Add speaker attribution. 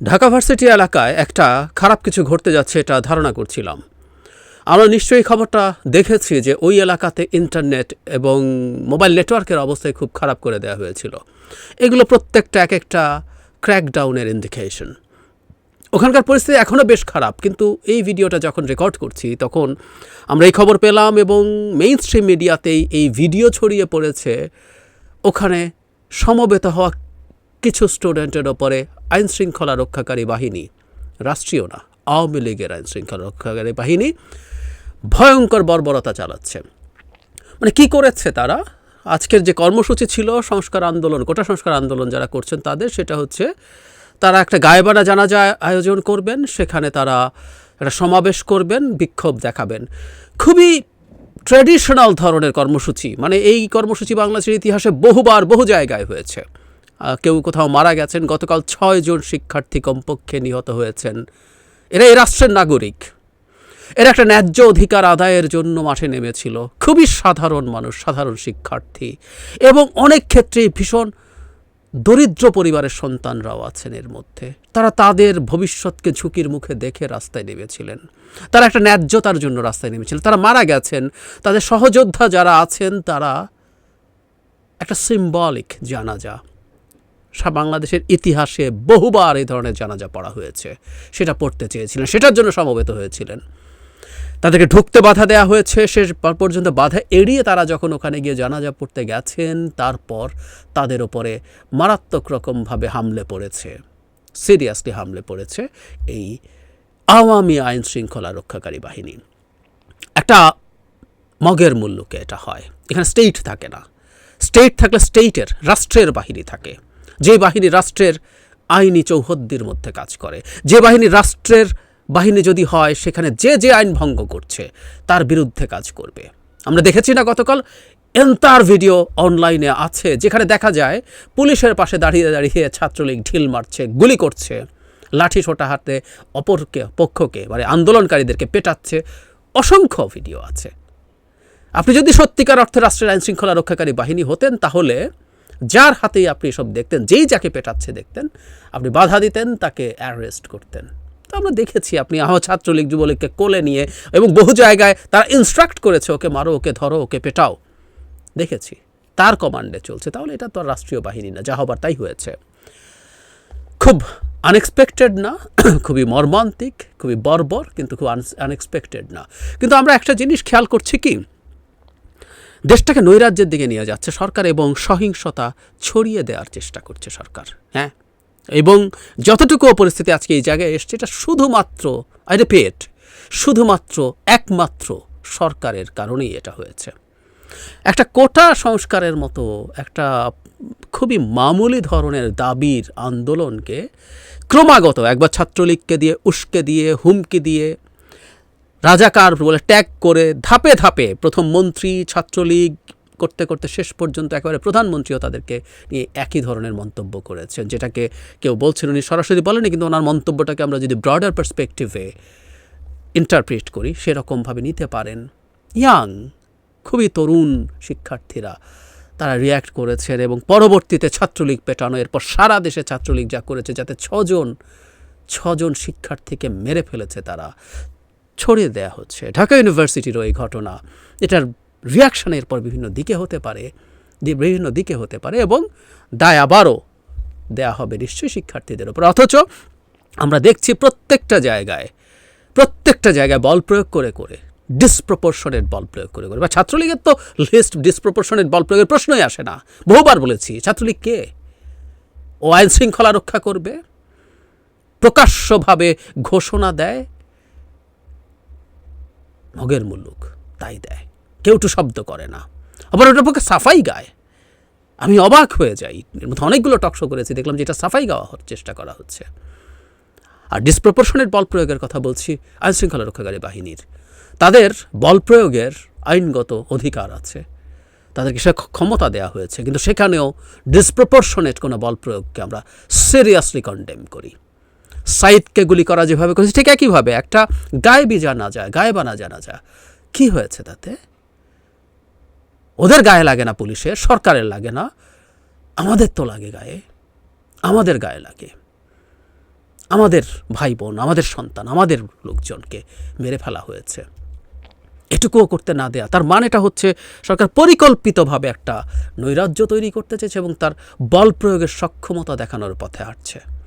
Speaker 1: Dhaka varsity এলাকায় একটা খারাপ কিছু ঘটতে যাচ্ছে এটা ধারণা করছিলাম। আমরা নিশ্চয়ই খবরটা দেখেছি যে ওই এলাকাতে ইন্টারনেট এবং মোবাইল নেটওয়ার্কের অবস্থায় খুব খারাপ করে দেওয়া হয়েছিল। এগুলো প্রত্যেকটা এক একটা ক্র্যাকডাউনের ইন্ডিকেশন ওখানকার পরিস্থিতি এখনও বেশ খারাপ, কিন্তু এই ভিডিওটা যখন রেকর্ড করছি, তখন আমরা এই খবর পেলাম এবং মেইন স্ট্রিম মিডিয়াতেই এই ভিডিও ছড়িয়ে পড়েছে। ওখানে সমবেত হওয়া কিছু স্টুডেন্টের ওপরে আইন শৃঙ্খলা রক্ষাকারী বাহিনী, রাষ্ট্রীয় না, আওয়ামী লীগের আইন শৃঙ্খলা রক্ষাকারী বাহিনী ভয়ঙ্কর বর্বরতা চালাচ্ছে। মানে কি করেছে তারা? আজকের যে কর্মসূচি ছিল, সংস্কার আন্দোলন কোটা সংস্কার আন্দোলন যারা করছেন তাদের, সেটা হচ্ছে তারা একটা গায়েবানা জানাজা আয়োজন করবেন, সেখানে তারা একটা সমাবেশ করবেন, বিক্ষোভ দেখাবেন। খুবই ট্র্যাডিশনাল ধরনের কর্মসূচি মানে এই কর্মসূচি বাংলাদেশের ইতিহাসে বহুবার বহু জায়গায় হয়েছে। কেউ কোথাও মারা গেছেন, গতকাল ছয় জন শিক্ষার্থী কমপক্ষে নিহত হয়েছেন। এরা এই রাষ্ট্রের নাগরিক। এরা একটা ন্যায্য অধিকার আদায়ের জন্য মাঠে নেমেছিল। খুবই সাধারণ মানুষ, সাধারণ শিক্ষার্থী। এবং অনেক ক্ষেত্রেই ভীষণ দরিদ্র পরিবারের সন্তানরাও আছেন এর মধ্যে। তারা তাদের ভবিষ্যৎকে ঝুঁকির মুখে দেখে রাস্তায় নেমেছিলেন। তারা একটা ন্যায্যতার জন্য রাস্তায় নেমেছিলেন। তারা মারা গেছেন। তাদের সহযোদ্ধা যারা আছেন, তারা একটা সিম্বলিক জানাজা। বাংলাদেশের ইতিহাসে বহুবার এই ধরনের জানাজা পড়া হয়েছে। সেটা পড়তে চেয়েছিলেন, সেটার জন্য সমবেত হয়েছিলেন। তাদেরকে ঢুকতে বাধা দেওয়া হয়েছে, শেষ পর্যন্ত বাধা এড়িয়ে তারা যখন ওখানে গিয়ে জানাজা পড়তে গেছেন, তারপর তাদের ওপরে মারাত্মক রকমভাবে হামলে পড়েছে, সিরিয়াসলি হামলে পড়েছে এই আওয়ামী আইন শৃঙ্খলা রক্ষাকারী বাহিনী। একটা মগের মূল্যকে এটা হয়। এখানে স্টেট থাকে না। স্টেট থাকলে স্টেটের রাষ্ট্রের বাহিনী থাকে। যে বাহিনী রাষ্ট্রের আইনি চৌহদ্দির মধ্যে কাজ করে, যে বাহিনী রাষ্ট্রের বাহিনী যদি হয়, সেখানে যে যে আইন ভঙ্গ করছে, তার বিরুদ্ধে কাজ করবে। আমরা দেখেছি না গতকাল, এন্তার ভিডিও অনলাইনে আছে, যেখানে দেখা যায়, পুলিশের পাশে দাঁড়িয়ে দাঁড়িয়ে ছাত্রলীগ ঢিল মারছে, গুলি করছে, লাঠি সোটা হাতে অপরকে, পক্ষকে মানে আন্দোলনকারীদেরকে পেটাচ্ছে, অসংখ্য ভিডিও আছে। আপনি যদি সত্যিকার অর্থে রাষ্ট্রের আইন শৃঙ্খলা রক্ষাকারী বাহিনী হতেন, তাহলে যার হাতেই আপনি সব দেখতেন, যেই যাকে পেটাচ্ছে দেখতেন, আপনি বাধা দিতেন, তাকে অ্যারেস্ট করতেন। তো আমরা দেখেছি আপনি আহ ছাত্রলীগ যুবলীগকে কোলে নিয়ে এবং বহু জায়গায় তারা ইনস্ট্রাক্ট করেছে, ওকে মারো, ওকে ধরো, ওকে পেটাও। দেখেছি, তার কমান্ডে চলছে। তাহলে এটা তো রাষ্ট্রীয় বাহিনী না, যা হবার তাই হয়েছে। খুব আনএক্সপেক্টেড না, খুবই মর্মান্তিক, খুবই বর্বর, কিন্তু খুব আনএক্সপেক্টেড না। কিন্তু আমরা একটা জিনিস খেয়াল করছি কি? দেশটাকে নৈরাজ্যের দিকে নিয়ে যাচ্ছে সরকার এবং সহিংসতা ছড়িয়ে দেওয়ার চেষ্টা করছে সরকার হ্যাঁ? এবং যতটুকু পরিস্থিতি আজকে এই জায়গায় এসছে, এটা শুধুমাত্র, আই রিপিট, শুধুমাত্র একমাত্র সরকারের কারণেই এটা হয়েছে। একটা কোটা সংস্কারের মতো একটা খুবই মামুলি ধরনের দাবির আন্দোলনকে ক্রমাগত একবার ছাত্রলীগকে দিয়ে, উস্কে দিয়ে, হুমকি দিয়ে রাজাকার বলে ট্যাগ করে ধাপে ধাপে প্রথম মন্ত্রী, ছাত্রলীগ করতে করতে শেষ পর্যন্ত একেবারে প্রধানমন্ত্রীও তাদেরকে নিয়ে একই ধরনের মন্তব্য করেছেন, যেটাকে কেউ বলছেন উনি সরাসরি বলেনি কিন্তু ওনার মন্তব্যটাকে আমরা যদি ব্রডার পার্সপেক্টিভে ইন্টারপ্রেট করি, সেরকমভাবে নিতে পারেন। ইয়াং, খুবই তরুণ শিক্ষার্থীরা তারা রিয়্যাক্ট করেছেন এবং পরবর্তীতে ছাত্রলীগ পেটানো, এরপর সারা দেশে ছাত্রলীগ যা করেছে, যাতে ছজন ছজন শিক্ষার্থীকে মেরে ফেলেছে তারা। ছড়িয়ে দেয়া হচ্ছে। ঢাকা ইউনিভার্সিটিরও এই ঘটনা। এটার রিয়াকশন এরপর বিভিন্ন দিকে হতে পারে বিভিন্ন দিকে হতে পারে এবং দায় আবারও দেয়া হবে নিশ্চয়ই শিক্ষার্থীদের ওপর। অথচ আমরা দেখছি প্রত্যেকটা জায়গায় প্রত্যেকটা জায়গায় বল প্রয়োগ করে করে ডিসপ্রপোর্শনেট বল প্রয়োগ করে করে। বা ছাত্রলীগের তো লিস্ট ডিসপ্রপোর্শনেট বল প্রয়োগের প্রশ্নই আসে না। বহুবার বলেছি, ছাত্রলীগ কে? ও আইন শৃঙ্খলা রক্ষা করবে? প্রকাশ্যভাবে ঘোষণা দেয়? মগের মুলুক, তাই দেয়। কেউ একটু শব্দ করে না। আবার ওটার পক্ষে সাফাই গায়। আমি অবাক হয়ে যাই। এর মধ্যে অনেকগুলো টকশো করেছি, দেখলাম যে এটা সাফাই গাওয়া চেষ্টা করা হচ্ছে। আর ডিসপ্রপোর্শনের বল প্রয়োগের কথা বলছি আইন শৃঙ্খলা রক্ষাকারী বাহিনীর। তাদের বল প্রয়োগের আইনগত অধিকার আছে। তাদেরকে সে ক্ষমতা দেওয়া হয়েছে। কিন্তু সেখানেও ডিসপ্রপোর্শনেট কোনো বল প্রয়োগকে আমরা সিরিয়াসলি কন্ডেম করি। সাইদকে গুলি করা যেভাবে করেছে, ঠিক একইভাবে একটা গায়েবি জানা যায়, গায়েবানা জানা যায়। কি হয়েছে তাতে? ওদের গায়ে লাগে না পুলিশের, সরকারের লাগে না। আমাদের তো লাগে গায়ে। আমাদের গায়ে লাগে। আমাদের ভাই বোন আমাদের সন্তান, আমাদের লোকজনকে মেরে ফেলা হয়েছে। এটুকুও করতে না দেয়া। তার মানেটা হচ্ছে সরকার পরিকল্পিতভাবে একটা নৈরাজ্য তৈরি করতে চেয়েছে এবং তার বল প্রয়োগের সক্ষমতা দেখানোর পথে হাঁটছে।